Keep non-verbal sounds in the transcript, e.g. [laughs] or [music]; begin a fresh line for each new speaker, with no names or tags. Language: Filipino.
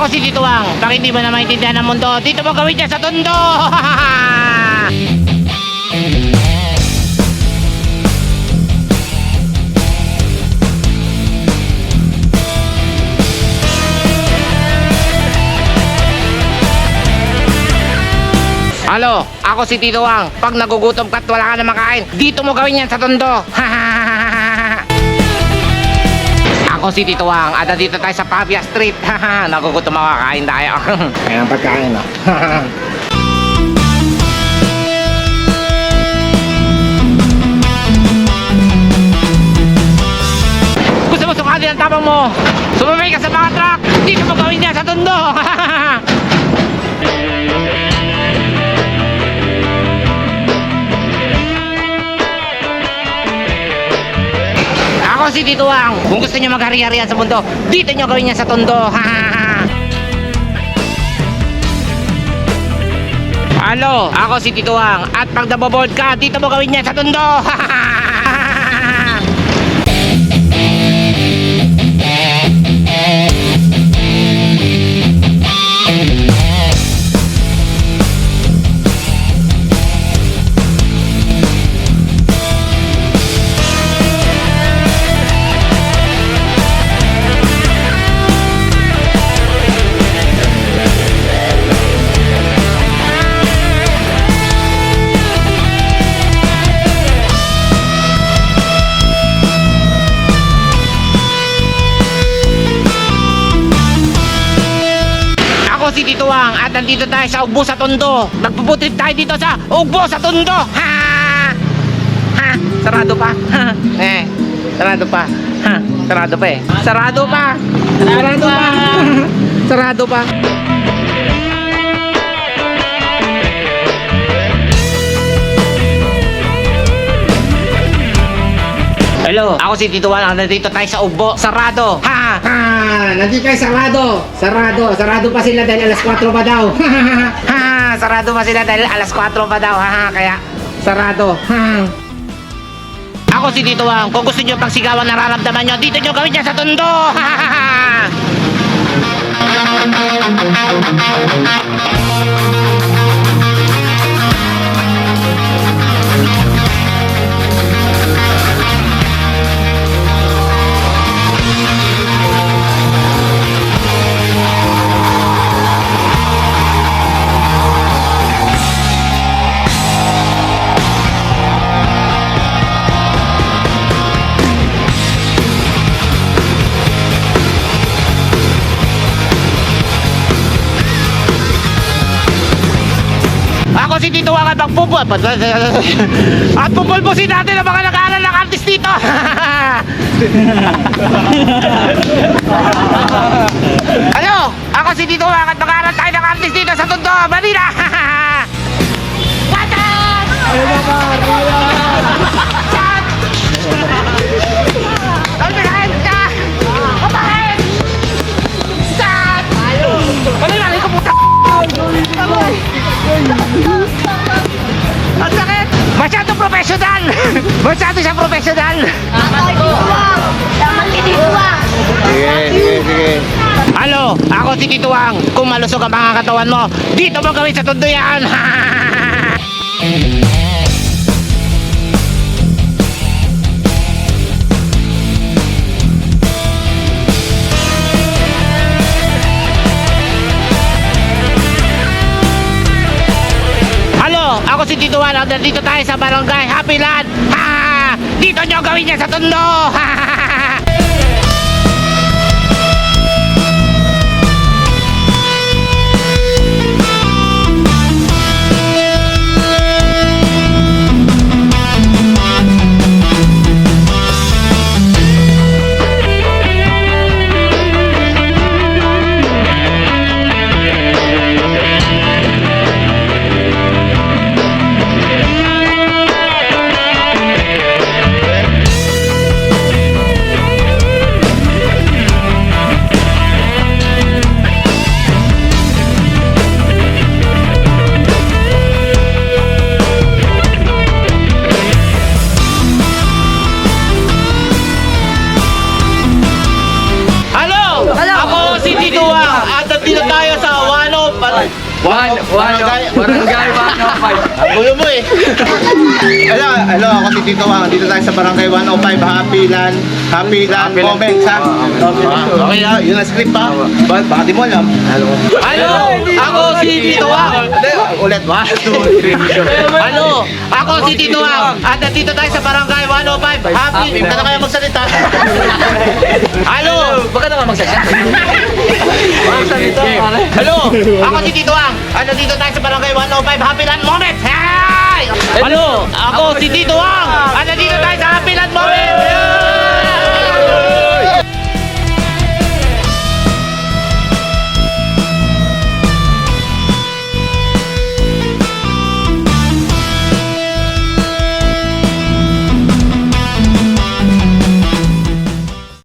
Ako si Tito Wang. Bakit hindi ba na maintindihan ng mundo? Dito mo gawin niya sa tondo! [laughs] Halo, ako si Tito Wang. Pag nagugutom ka at wala ka na makain, dito mo gawin yan sa tondo. [laughs] ako si Tito Wang at nandito tayo sa Pavia Street. [laughs] nagugutom ako, kakain tayo. [laughs] Ayan pagkain, no? [laughs] Ako si Tito Wang. Kung gusto niyo maghari-harian sa mundo, dito niyo gawin yan sa tondo. [laughs] Halo, ako si Tito Wang. At pag naboboard ka, dito mo gawin yan sa tondo. [laughs] Ako si Tito Wang at nandito tayo sa Ugbo sa Tondo. Magpuputrip tayo dito sa Ugbo sa Tondo. Ha! Ha! Sarado pa. Ha! Eh, sarado pa. Ha! Sarado pa eh. Sarado pa. Sarado pa. Sarado pa. [laughs] Hello, ako si Tito Wang. Nandito tayo sa Ugbo. Sarado. Ha! Ha! Nandito tayo sarado. Sarado. Sarado pa sila dahil alas 4 pa daw. [laughs] ha! Sarado pa sila dahil alas 4 pa daw. Ha! Kaya sarado. Ha! Ako si Tito Wang. Kung gusto nyo pagsigawan nararamdaman nyo, dito nyo gawin dyan sa tondo. Ako [laughs] at magpupul. At pupulpusin natin ang mga nag-aaral ng artist dito. [laughs] Ano? Ako si Tito Wang at mag-aaral tayo ng artist dito sa Tondo, Manila. [laughs] professional! [laughs] Masyado siya professional!
Dapat tituwang! Dapat tituwang! Sige, sige.
Halo, ako si Tituwang. Kung malusog ang mga katawan mo, dito mo gawin sa tunduyan! [laughs] 2021 oh, dito tayo sa barangay Happy Land ha! dito nyo gawin yan sa tondo ha!
One, one,
Barangay-
barangay [laughs] 105.
Ang gulo mo eh. Hello, hello, ako si Tito Wang. Dito tayo sa Barangay 105. Happy Land. Happy Land
Happy Land.
comments, ha? Ah, Okay, ha? Yun ang script, ha? Ba- Baka di mo alam.
Hello, ako si Tito Wang.
Hindi, ulit. One, two, three.
Hello, ako si Tito Wang. At nandito tayo sa Barangay 105. Happy.
Ka na kaya magsalita. [laughs]
Hello,
Baka na nga.
Magsalita, Hello, [laughs] ako si Tito Ang. At nandito tayo sa Barangay 105 Happy Land Moment. Hi! Hello, ako si Tito Ang. At nandito tayo sa